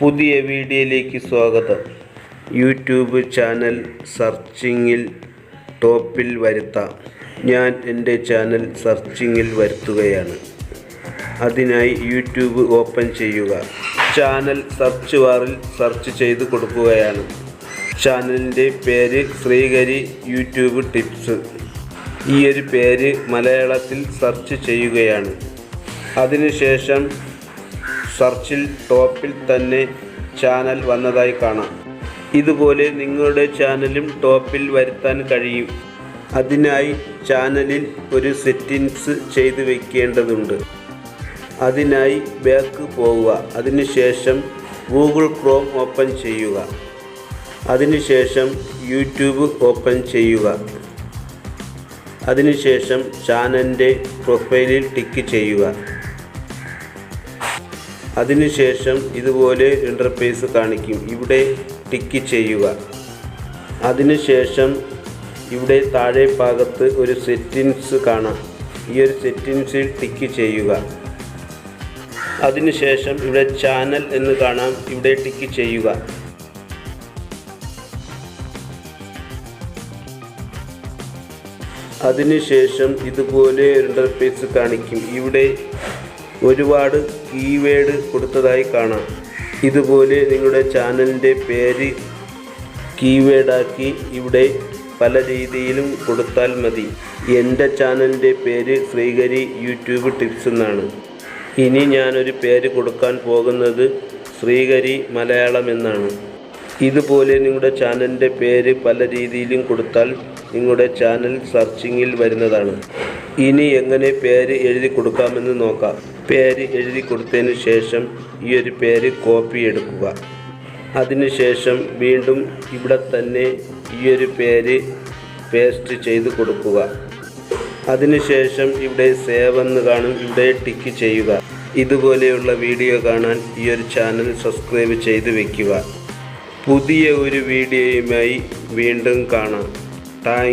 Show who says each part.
Speaker 1: പുതിയ വീഡിയോയിലേക്ക് സ്വാഗതം. യൂട്യൂബ് ചാനൽ സെർച്ചിങ്ങിൽ ടോപ്പിൽ വരുത്താം. ഞാൻ എന്റെ ചാനൽ സെർച്ചിങ്ങിൽ വരുത്തുകയാണ്. അതിനായി യൂട്യൂബ് ഓപ്പൺ ചെയ്യുക. ചാനൽ സെർച്ച് ബാറിൽ സെർച്ച് ചെയ്ത് കൊടുക്കുകയാണ്. ചാനലിന്റെ പേര് ശ്രീകരി യൂട്യൂബ് ടിപ്സ്. ഈ ഒരു പേര് മലയാളത്തിൽ സെർച്ച് ചെയ്യുകയാണ്. അതിനുശേഷം സെർച്ചിൽ ടോപ്പിൽ തന്നെ ചാനൽ വന്നതായി കാണാം. ഇതുപോലെ നിങ്ങളുടെ ചാനലും ടോപ്പിൽ വരുത്താൻ കഴിയും. അതിനായി ചാനലിൽ ഒരു സെറ്റിങ്സ് ചെയ്തു വയ്ക്കേണ്ടതുണ്ട് അതിനായി ബാക്ക് പോവുക. അതിനുശേഷം ഗൂഗിൾ ക്രോം ഓപ്പൺ ചെയ്യുക. അതിനുശേഷം യൂട്യൂബ് ഓപ്പൺ ചെയ്യുക. അതിനുശേഷം ചാനലിന്റെ പ്രൊഫൈലിൽ ടിക്ക് ചെയ്യുക. അതിനുശേഷം ഇതുപോലെ ഇന്റർഫേസ് കാണിക്കും. ഇവിടെ ടിക്ക് ചെയ്യുക. അതിനുശേഷം ഇവിടെ താഴെ ഭാഗത്ത് ഒരു സെറ്റിങ്സ് കാണാം. ഈ ഒരു സെറ്റിങ്സിൽ ടിക്ക് ചെയ്യുക. അതിനുശേഷം ഇവിടെ ചാനൽ എന്ന് കാണാം. ഇവിടെ ടിക്ക് ചെയ്യുക. അതിനുശേഷം ഇതുപോലെ ഇന്റർഫേസ് കാണിക്കും. ഇവിടെ ഒരുപാട് കീവേഡ് കൊടുത്തതായി കാണാം. ഇതുപോലെ നിങ്ങളുടെ ചാനലിന്റെ പേര് കീവേഡാക്കി ഇവിടെ പല രീതിയിലും കൊടുത്താൽ മതി. എന്റെ ചാനലിന്റെ പേര് ശ്രീകരി യൂട്യൂബ് ടിപ്സ് എന്നാണ്. ഇനി ഞാനൊരു പേര് കൊടുക്കാൻ പോകുന്നത് ശ്രീകരി മലയാളം എന്നാണ്. ഇതുപോലെ നിങ്ങളുടെ ചാനലിന്റെ പേര് പല രീതിയിലും കൊടുത്താൽ നിങ്ങളുടെ ചാനൽ സെർച്ചിങ്ങിൽ വരുന്നതാണ്. ഇനി എങ്ങനെ പേര് എഴുതി കൊടുക്കാമെന്ന് നോക്കാം. പേര് എഴുതി കൊടുത്തതിന് ശേഷം ഈ ഒരു പേര് കോപ്പി എടുക്കുക. അതിനുശേഷം വീണ്ടും ഇവിടെ തന്നെ ഈ ഒരു പേര് പേസ്റ്റ് ചെയ്ത് കൊടുക്കുക. അതിനുശേഷം ഇവിടെ സേവ് എന്ന് കാണും. ഇവിടെ ടിക്ക് ചെയ്യുക. ഇതുപോലെയുള്ള വീഡിയോ കാണാൻ ഈ ഒരു ചാനൽ സബ്സ്ക്രൈബ് ചെയ്ത് വയ്ക്കുക പുതിയ ഒരു വീഡിയോയുമായി വീണ്ടും കാണാം. താങ്ക്